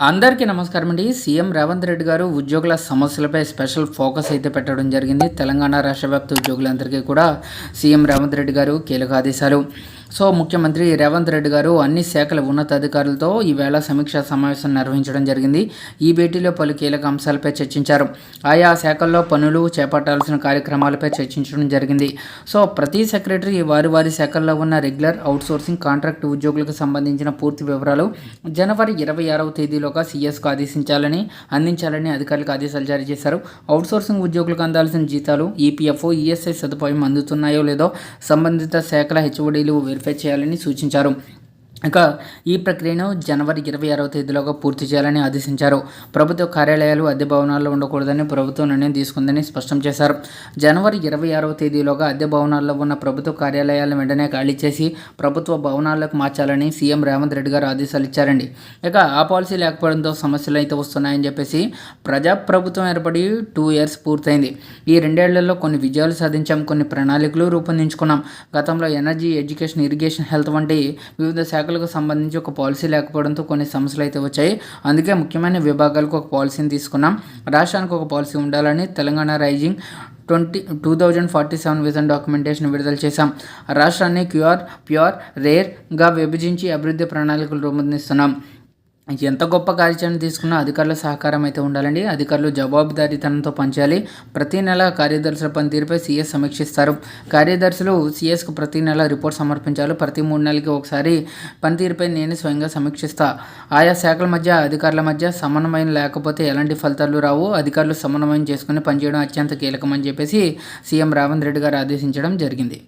అందరికీ నమస్కారం అండి. సీఎం రేవంత్ రెడ్డి గారు ఉద్యోగుల సమస్యలపై స్పెషల్ ఫోకస్ అయితే పెట్టడం జరిగింది. తెలంగాణ రాష్ట్ర వ్యాప్త ఉద్యోగులందరికీ కూడా సీఎం రేవంత్ రెడ్డి గారు కీలక ఆదేశాలు. సో ముఖ్యమంత్రి రేవంత్ రెడ్డి గారు అన్ని శాఖల ఉన్నతాధికారులతో ఈవేళ సమీక్షా సమావేశం నిర్వహించడం జరిగింది. ఈ భేటీలో పలు కీలక అంశాలపై చర్చించారు. ఆయా శాఖల్లో పనులు చేపట్టాల్సిన కార్యక్రమాలపై చర్చించడం జరిగింది. సో ప్రతి సెక్రటరీ వారి వారి శాఖల్లో ఉన్న రెగ్యులర్ అవుట్సోర్సింగ్ కాంట్రాక్ట్ ఉద్యోగులకు సంబంధించిన పూర్తి వివరాలు జనవరి ఇరవై ఆరవ తేదీలోగా సీఎస్కు ఆదేశించాలని అందించాలని అధికారులకు ఆదేశాలు జారీ చేశారు. అవుట్సోర్సింగ్ ఉద్యోగులకు అందాల్సిన జీతాలు ఈపీఎఫ్ఓ ఈఎస్ఐ సదుపాయం అందుతున్నాయో లేదో సంబంధిత శాఖల హెచ్ఓడీలు వెరిఫై చేయాలని సూచించారు. ఇక ఈ ప్రక్రియను జనవరి ఇరవై ఆరవ తేదీలోగా పూర్తి చేయాలని ఆదేశించారు. ప్రభుత్వ కార్యాలయాలు అద్దె భవనాల్లో ఉండకూడదని ప్రభుత్వం నిర్ణయం తీసుకుందని స్పష్టం చేశారు. జనవరి ఇరవై ఆరవ తేదీలోగా అద్దె భవనాల్లో ఉన్న ప్రభుత్వ కార్యాలయాలను వెంటనే ఖాళీ చేసి ప్రభుత్వ భవనాలకు మార్చాలని సీఎం రేవంత్ రెడ్డి గారు ఆదేశాలు ఇచ్చారండి. ఇక ఆ పాలసీ లేకపోవడంతో సమస్యలు అయితే వస్తున్నాయని చెప్పేసి ప్రజాప్రభుత్వం ఏర్పడి టూ ఇయర్స్ పూర్తయింది. ఈ రెండేళ్ళలో కొన్ని విజయాలు సాధించాం కొన్ని ప్రణాళికలు రూపొందించుకున్నాం. గతంలో ఎనర్జీ ఎడ్యుకేషన్ ఇరిగేషన్ హెల్త్ వంటి వివిధ శాఖలు విభాగాలకు సంబంధించి ఒక పాలసీ లేకపోవడంతో కొన్ని సమస్యలు అయితే వచ్చాయి. అందుకే ముఖ్యమైన విభాగాలకు ఒక పాలసీని తీసుకున్నాం. రాష్ట్రానికి ఒక పాలసీ ఉండాలని Telangana rising twenty two thousand forty seven vision documentation విడుదల చేశాం. రాష్ట్రాన్ని క్యూఆర్ ప్యూర్ రేర్గా విభజించి అభివృద్ధి ప్రణాళికలు రూపొందిస్తున్నాం. ఎంత గొప్ప కార్యాచరణ తీసుకున్నా అధికారుల సహకారం అయితే ఉండాలండి. అధికారులు జవాబుదారీతనంతో పనిచేయాలి. ప్రతి నెల కార్యదర్శుల పనితీరుపై సీఎస్ సమీక్షిస్తారు. కార్యదర్శులు సీఎస్కు ప్రతి నెల రిపోర్ట్ సమర్పించాలి. ప్రతి మూడు నెలలకి ఒకసారి పనితీరుపై నేను స్వయంగా సమీక్షిస్తా. ఆయా శాఖల మధ్య అధికారుల మధ్య సమన్వయం లేకపోతే ఎలాంటి ఫలితాలు రావు. అధికారులు సమన్వయం చేసుకుని పనిచేయడం అత్యంత కీలకమని చెప్పేసి సీఎం రేవంత్ రెడ్డి గారు ఆదేశించడం జరిగింది.